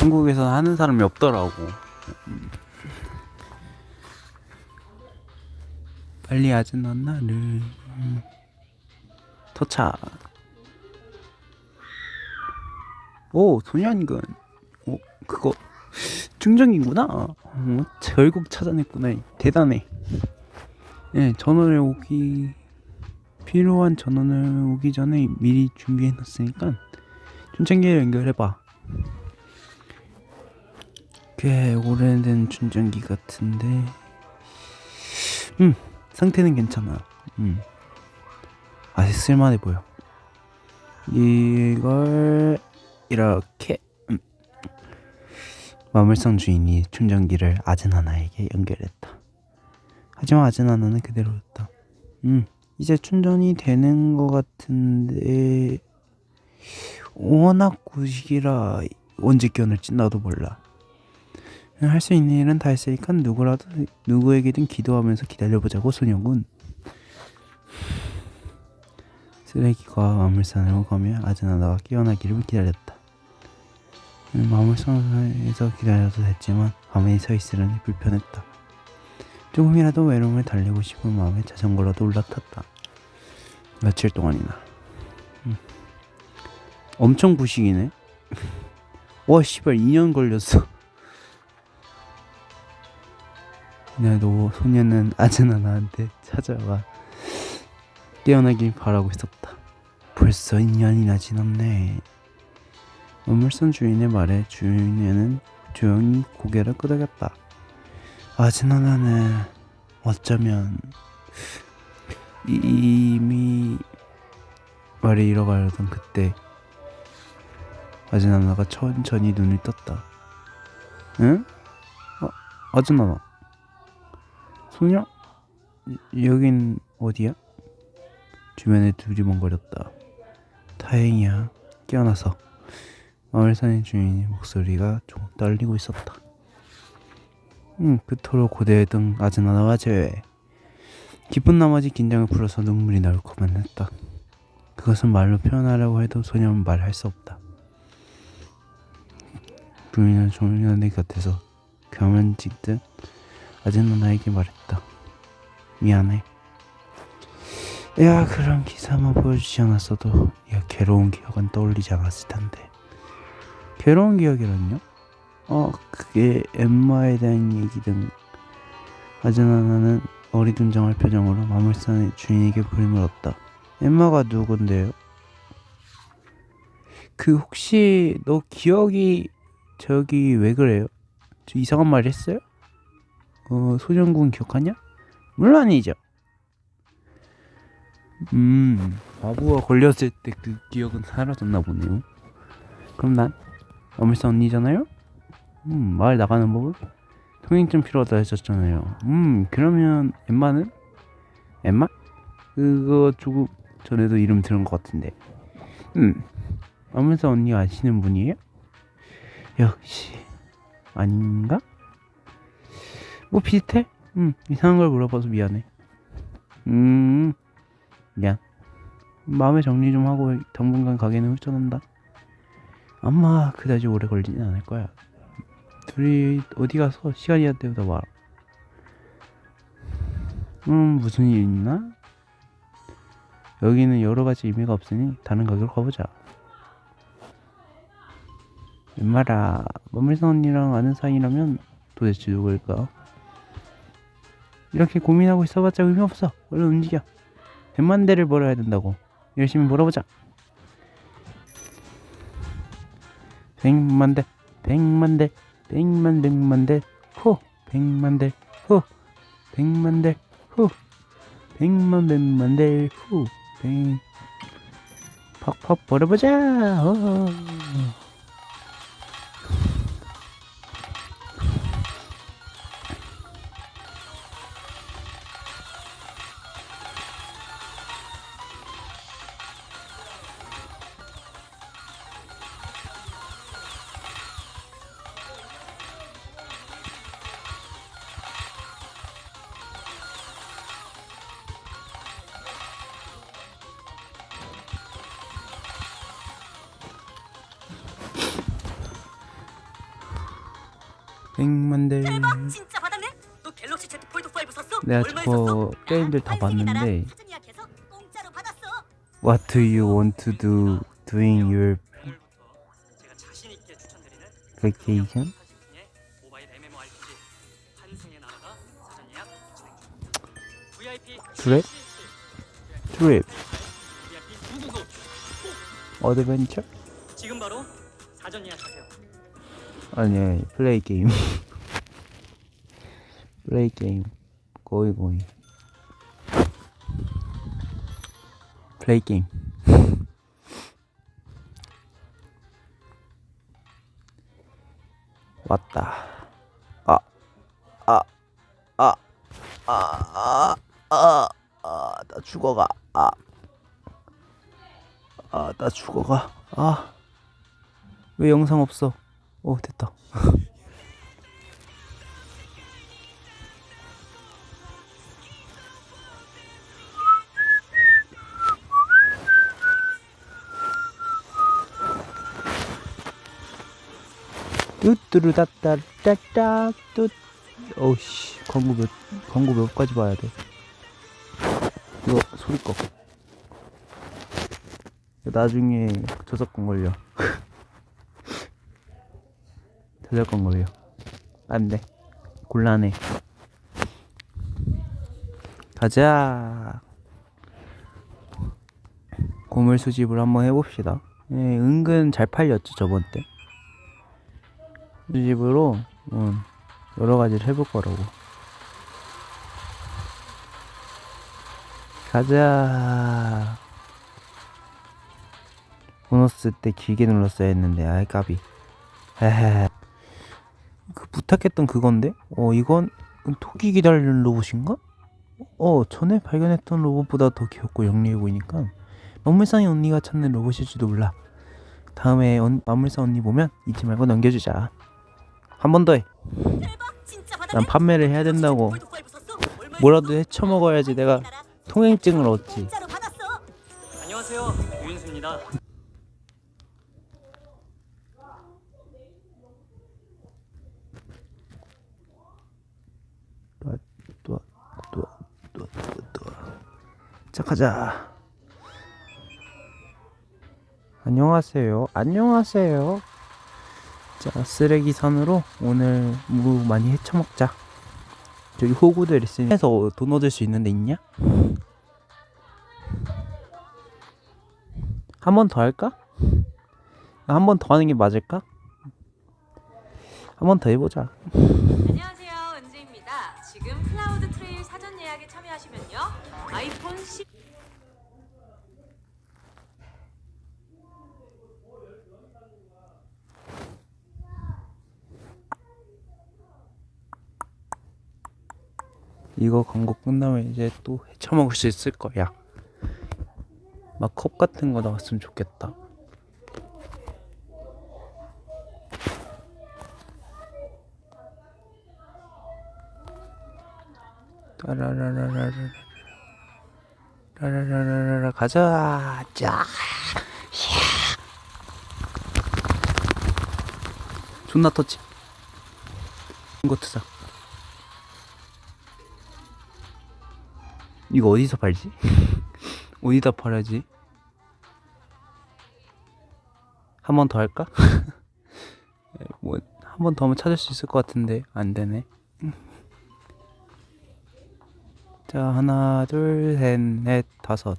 한국에서 하는 사람이 없더라고. 빨리 아즈나 나를 음. 도착. 오 소년군. 오 그거 중정이구나. 어, 결국 찾아냈구나. 대단해. 네 전원을 오기 필요한 전원을 오기 전에 미리 준비해놨으니까 충전기를 연결해봐. 꽤 오래된 충전기 같은데, 음 상태는 괜찮아. 음 아직 쓸만해 보여. 이걸 이렇게 음. 마물상 주인이 충전기를 아즈나나에게 연결했다. 하지만 아즈나나는 그대로였다. 음 이제 충전이 되는 것 같은데 워낙 구식이라 언제 끼어날지 나도 몰라. 할 수 있는 일은 다 했으니까 누구라도 누구에게든 기도하면서 기다려보자고 소녀군. 쓰레기가 마물산으로 가며 아즈나나가 깨어나기를 기다렸다. 음, 마물산에서 기다려도 됐지만 가만히 서 있으려니 불편했다. 조금이라도 외로움을 달래고 싶은 마음에 자전거라도 올라탔다. 며칠 동안이나. 음. 엄청 부식이네. 와 씨발 2년 걸렸어. 그날도 소녀는 아즈나 나한테 찾아와 깨어나길 바라고 있었다. 벌써 2년이나 지났네. 어물선 주인의 말에 주인은 조용히 고개를 끄덕였다. 아즈나 나는 어쩌면 이미 말이 잃어가려던 그때 아즈나나가 천천히 눈을 떴다. 응? 어, 아즈나나. 소녀? 여- 여긴 어디야? 주변에 두리번거렸다. 다행이야. 깨어나서. 마을 사는 주인의 목소리가 좀 떨리고 있었다. 응, 그토록 고대했던 아즈나나가 제외. 기쁜 나머지 긴장을 풀어서 눈물이 나올 것만 했다. 그것은 말로 표현하려고 해도 소녀는 말할 수 없다. 주인은 소년의 곁에서 가면 찍듯 아즈나나에게 말했다. 미안해. 야 그런 기사만 보여주지 않았어도 야 괴로운 기억은 떠올리지 않았을 텐데. 괴로운 기억이란요? 어 그게 엠마에 대한 얘기든 아즈나나는 어리둥절할 표정으로 마물산의 주인에게 불물었다. 엠마가 누군데요? 그 혹시 너 기억이 저기 왜 그래요? 저 이상한 말 했어요? 어 소년군 기억하냐? 물론이죠. 음 바보가 걸렸을 때 그 기억은 사라졌나 보네요. 그럼 난 어물산 언니잖아요? 음, 말 나가는 법은? 통행증 필요하다 했었잖아요. 음, 그러면 엠마는? 엠마? 그거 조금 전에도 이름 들은 것 같은데. 음, 어물산 언니 아시는 분이에요? 역시 아닌가? 뭐 비슷해? 음, 이상한 걸 물어봐서 미안해. 음, 미안. 마음의 정리 좀 하고 당분간 가게는 훌쩍한다. 아마 그다지 오래 걸리진 않을 거야. 둘이 어디 가서 시간이 날 때보다 와. 음 무슨 일 있나? 여기는 여러 가지 의미가 없으니 다른 가게로 가보자. 웬말아 머물선 언니랑 아는 사이라면 도대체 누구일까? 이렇게 고민하고 있어봤자 의미 없어. 얼른 움직여. 백만 대를 벌어야 된다고. 열심히 벌어보자. 백만 대, 백만 대, 백만 백만 대, 후, 백만 대, 후, 백만 대, 후, 백만 백만 대, 후, 백. 팍팍 벌어보자. 어. 땡만들 대박 진짜 받았네. 너 갤럭시 Z 폴드 5 샀어? 내가 저거? 게임들 다 봤는데. What do you want to do doing your vacation? 트랩? 999 어드벤처? 아니 플레이 게임. 플레이 게임. 고이 고이 플레이 게임. 왔다. 아 아 아 아 아아나 죽어가. 아. 아 나 죽어가. 아. 왜 영상 없어 오 됐다. 뚜뚜루따따따따 뚜 어우씨. 광고 몇 광고 몇 가지 봐야 돼? 이거 소리 꺼. 나중에 저작권 걸려 저작권 걸려 안돼. 곤란해. 가자. 고물 수집을 한번 해봅시다. 예, 은근 잘 팔렸죠 저번 때. 수집으로 음, 여러 가지를 해볼 거라고. 가자. 보너스 때 길게 눌렀어야 했는데 아이 까비. 헤헤 그 부탁했던 그건데 어 이건 토끼 기다리는 로봇인가? 어 전에 발견했던 로봇보다 더 귀엽고 영리해 보이니까 만물상의 언니가 찾는 로봇일지도 몰라 다음에 언, 만물상 언니 보면 잊지 말고 넘겨주자 한 번 더 해. 난 판매를 해야 된다고 갤럭시 Z 폴드 5 샀어? 얼마에 뭐라도? 헤쳐먹어야지 내가 통행증을 얻지. 안녕하세요. 유인수입니다. 자 가자 안녕하세요 안녕하세요 자 쓰레기 산으로 오늘 무 많이 헤쳐먹자 저기 호구들 있으니 해서 돈 얻을 수 있는 데 있냐? 한 번 더 할까? 한 번 더 하는 게 맞을까? 한 번 더 해보자 이거 광고 끝나면 이제 또 헤쳐먹을 수 있을 거야. 막 컵 같은 거 나왔으면 좋겠다. 따라라라라라 라라라라라 가자 짜 존나 터치 이거 트자 이거 어디서 팔지? 어디다 팔아야지? 한 번 더 할까? 뭐 한 번 더 하면 찾을 수 있을 것 같은데 안 되네. 자 하나 둘 셋 넷 다섯.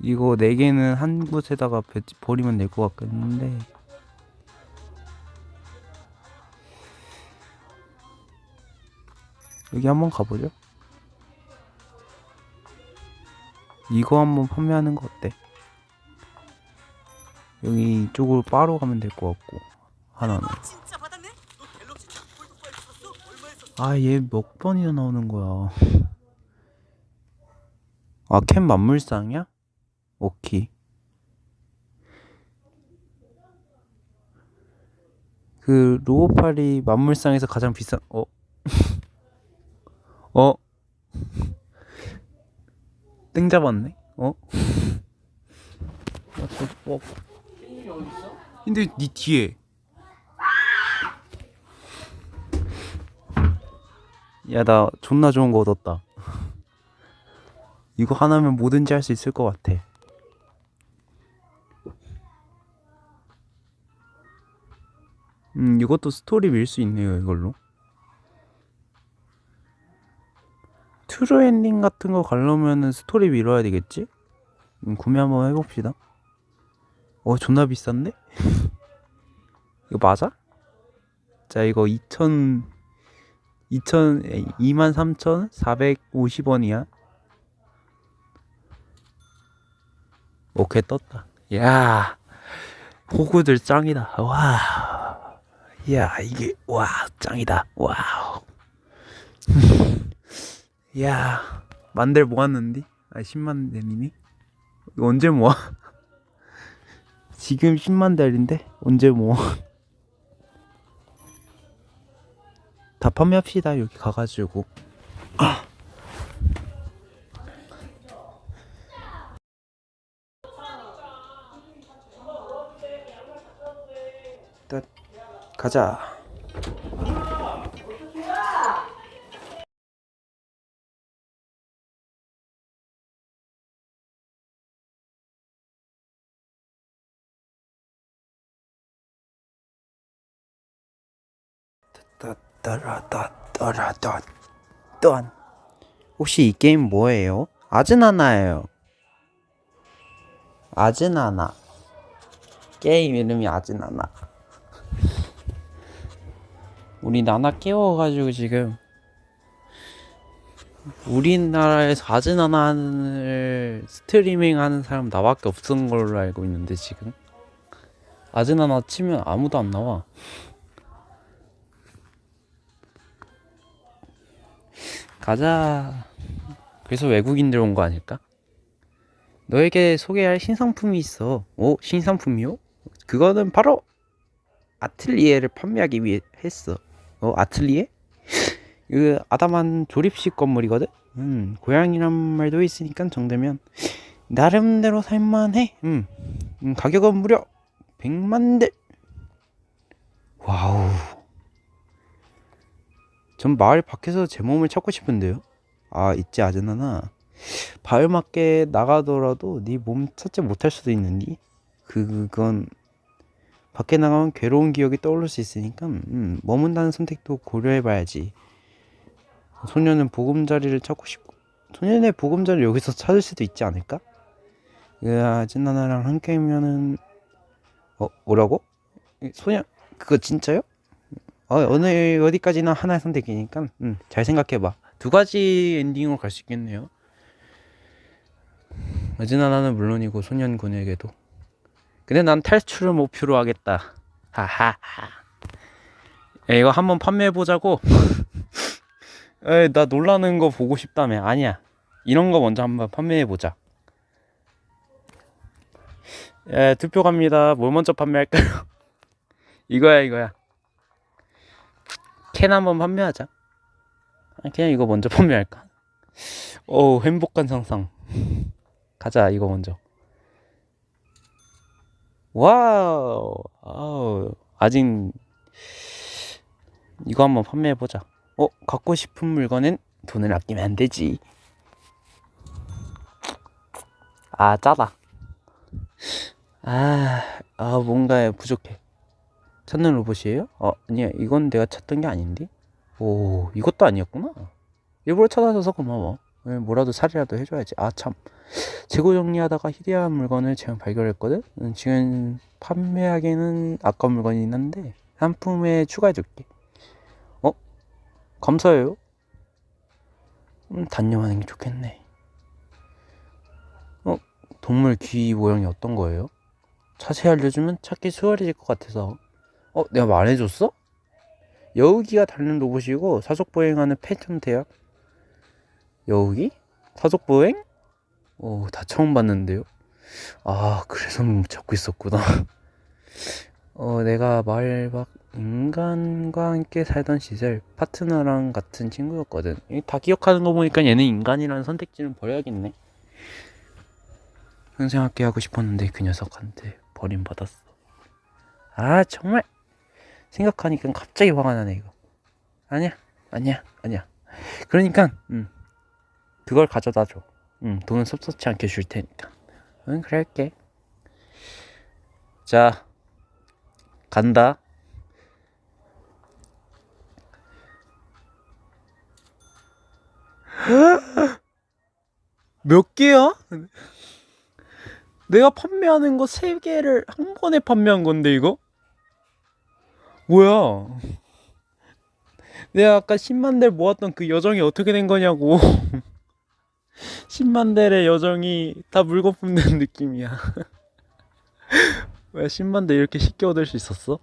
이거 네 개는 한 곳에다가 배- 버리면 될 것 같겠는데. 여기 한번 가보죠. 이거 한번 판매하는 거 어때? 여기 이쪽으로 바로 가면 될 것 같고 하나는 대박 진짜 받았네. 너 갤럭시 Z 폴드 5 샀어? 얼마에 샀어? 아얘 몇 번이나 나오는 거야 아캔 만물상이야? 오케이 그 로봇팔이 만물상에서 가장 비싼 어? 어? 땡 잡았네? 어? 어, 저- 어? 근데 니 뒤에 야 나 존나 좋은 거 얻었다 이거 하나면 뭐든지 할 수 있을 것 같아 음 이것도 스토리 밀 수 있네요 이걸로 트루 엔딩 같은 거 가려면은 스토리 밀어야 되겠지? 음, 구매 한번 해봅시다 어 존나 비싼데? 이거 맞아? 자 이거 2000 2000 23,450원이야 오케이 떴다 야 호구들 짱이다 와. 야 이게 와 짱이다 와우 야 만들 모았는데 아 10만 대님이 이거 언제 모아? 지금 10만 달인데? 언제 모아? 다 판매합시다 여기 가가지고. 가자 따따라따따라따 딴 혹시 이 게임 뭐예요? 아즈나나예요. 아즈나나. 게임 이름이 아즈나나. 우리 나나 깨워가지고 지금 우리나라에서 아즈나나를 스트리밍 하는 사람 나밖에 없는 걸로 알고 있는데 지금. 아즈나나 치면 아무도 안 나와 가자. 그래서 외국인들 온 거 아닐까? 너에게 소개할 신상품이 있어. 오, 신상품이요? 그거는 바로 아틀리에를 판매하기 위해 했어. 어, 아틀리에? 그 아담한 조립식 건물이거든. 음, 고양이란 말도 있으니까 정되면 나름대로 살만해. 음, 음 가격은 무려 100만 대. 와우. 전 마을 밖에서 제 몸을 찾고 싶은데요. 아 있지 아즈나나. 마을 밖에 나가더라도 네 몸 찾지 못할 수도 있는디. 그건 밖에 나가면 괴로운 기억이 떠오를 수 있으니까 음, 머문다는 선택도 고려해봐야지. 소녀는 보금자리를 찾고 싶고 소년의 보금자리 를 여기서 찾을 수도 있지 않을까? 그 아즈나나랑 함께면은 어 뭐라고? 소녀 그거 진짜요? 어, 어느 어디까지나 하나의 선택이니까 음, 잘 생각해봐. 두 가지 엔딩으로 갈 수 있겠네요. 어지나나는 물론이고 소년군에게도. 근데 난 탈출을 목표로 하겠다. 하하하. 야, 이거 한번 판매해 보자고. 나 놀라는 거 보고 싶다며. 아니야. 이런 거 먼저 한번 판매해 보자. 예, 투표 갑니다. 뭘 먼저 판매할까요? 이거야, 이거야. 캔 한번 판매하자. 아, 그냥 이거 먼저 판매할까? 오, 행복한 상상. 가자, 이거 먼저. 와우, 아우, 아직 이거 한번 판매해보자. 어, 갖고 싶은 물건은 돈을 아끼면 안 되지. 아, 짜다. 아, 아, 뭔가 부족해. 찾는 로봇이에요? 어, 아니야. 이건 내가 찾던 게 아닌데? 오, 이것도 아니었구나. 일부러 찾아줘서 고마워. 왜 뭐라도 살이라도 해줘야지. 아, 참. 재고 정리하다가 희대한 물건을 지금 발견했거든? 음, 지금 판매하기에는 아까운 물건이긴 한데, 상품에 추가해줄게. 어? 감사해요. 음, 단념하는 게 좋겠네. 어? 동물 귀 모양이 어떤 거예요? 자세히 알려주면 찾기 수월해질 것 같아서. 어, 내가 말해줬어? 여우기가 달린 로봇이고 사속 보행하는 패턴 대학. 여우기? 사속 보행? 오, 다 처음 봤는데요. 아, 그래서 찾고 있었구나. 어, 내가 밖 인간과 함께 살던 시절 파트너랑 같은 친구였거든. 이다 기억하는 거 보니까 얘는 인간이라는 선택지는 버려야겠네. 평생 함께 하고 싶었는데 그 녀석한테 버림받았어. 아 정말 생각하니까 갑자기 화가 나네 이거. 아니야 아니야 아니야. 그러니까 음 그걸 가져다 줘. 음, 돈은 섭섭치 않게 줄 테니까. 응 그럴게. 자 간다. 몇 개야? 내가 판매하는 거세 개를 한 번에 판매한 건데 이거? 뭐야? 내가 아까 10만 대를 모았던 그 여정이 어떻게 된 거냐고. 10만 대의 여정이 다 물거품 된 느낌이야. 왜 10만 대 이렇게 쉽게 얻을 수 있었어?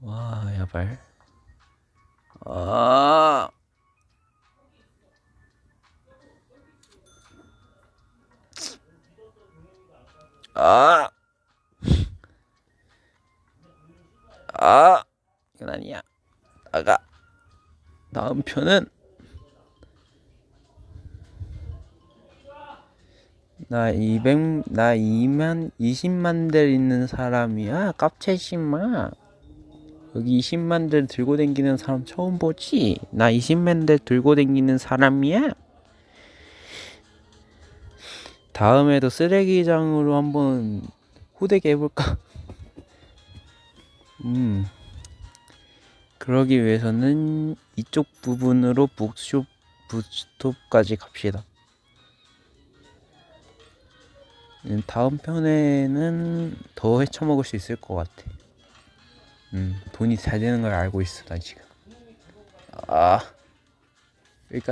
와, 야발. 아. 아. 아. 이건 아니야. 나가. 다음 편은 나 200, 나 2만, 20만 대 있는 사람이야. 깝채심마. 여기 20만 대 들고 다니는 사람 처음 보지? 나 20만 대 들고 다니는 사람이야. 다음에도 쓰레기장으로 한번 호되게 해볼까? 음. 그러기 위해서는 이쪽 부분으로 북쇼 부스톱까지 갑시다. 음, 다음 편에는 더 헤쳐먹을 수 있을 것 같아. 음, 돈이 잘 되는 걸 알고 있어, 나 지금. 아.